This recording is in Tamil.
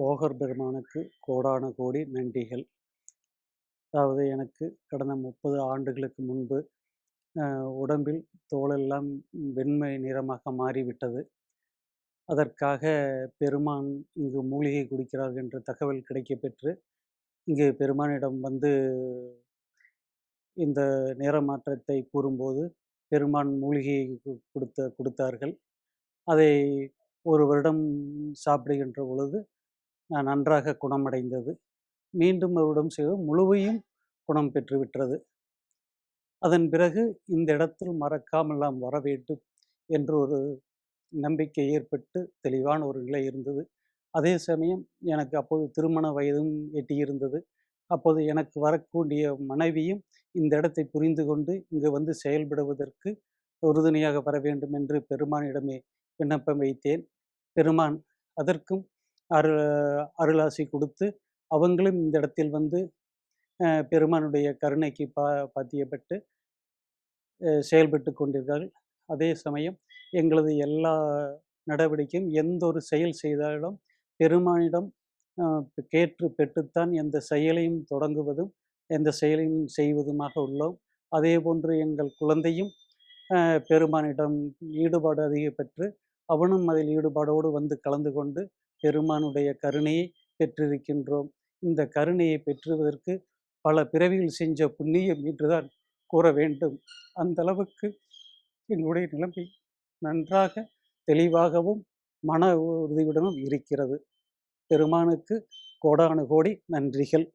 போகர் பெருமானுக்கு கோடான கோடி நன்றிகள். அதாவது எனக்கு கடந்த முப்பது ஆண்டுகளுக்கு முன்பு உடம்பில் தோலெல்லாம் வெண்மை நிறமாக மாறிவிட்டது. அதற்காக பெருமான் இங்கு மூலிகை குடிக்கிறார் என்ற தகவல் கிடைக்கப்பெற்று இங்கு பெருமானிடம் வந்து இந்த நேர மாற்றத்தை கூறும்போது பெருமான் மூலிகையை கொடுத்த கொடுத்தார்கள். அதை ஒரு வருடம் சாப்பிடுகின்ற பொழுது நன்றாக குணமடைந்தது. மீண்டும் அவரிடம் செய்து முழுவையும் குணம் பெற்றுவிட்டது அதன் பிறகு இந்த இடத்தில் மறக்காமல் நாம் வர வேண்டும் என்று ஒரு நம்பிக்கை ஏற்பட்டு தெளிவான ஒரு நிலை இருந்தது. அதே சமயம் எனக்கு அப்போது திருமண வயதும் எட்டியிருந்தது. அப்போது எனக்கு வரக்கூடிய மனைவியும் இந்த இடத்தை புரிந்து கொண்டு இங்கு வந்து செயல்படுவதற்கு உறுதுணையாக வர வேண்டும் என்று பெருமானிடமே விண்ணப்பம் வைத்தேன். பெருமான் அதற்கும் அரு அருளாசி கொடுத்து அவங்களும் இந்த இடத்தில் வந்து பெருமானுடைய கருணைக்கு பா பாத்தியப்பட்டு செயல்பட்டு கொண்டிருக்கிறார்கள் அதே சமயம் எங்களது எல்லா நடவடிக்கையும் எந்த ஒரு செயல் செய்தாலும் பெருமானிடம் கேட்டு பெற்றுத்தான் எந்த செயலையும் தொடங்குவதும் எந்த செயலையும் செய்வதுமாக உள்ளோம். அதே போன்று எங்கள் குழந்தையும் பெருமானிடம் ஈடுபாடு அதிக பெற்று அவனும் அதில் ஈடுபாடோடு வந்து கலந்து கொண்டு பெருமானுடைய கருணையை பெற்றிருக்கின்றோம். இந்த கருணையை பெற்றுவதற்கு பல பிறவிகள் செஞ்ச புண்ணியம் என்றுதான் கூற வேண்டும். அந்த அளவுக்கு எங்களுடைய நிலைமை நன்றாக தெளிவாகவும் மன உறுதியுடனும் இருக்கிறது. பெருமானுக்கு கோடானு கோடி நன்றிகள்.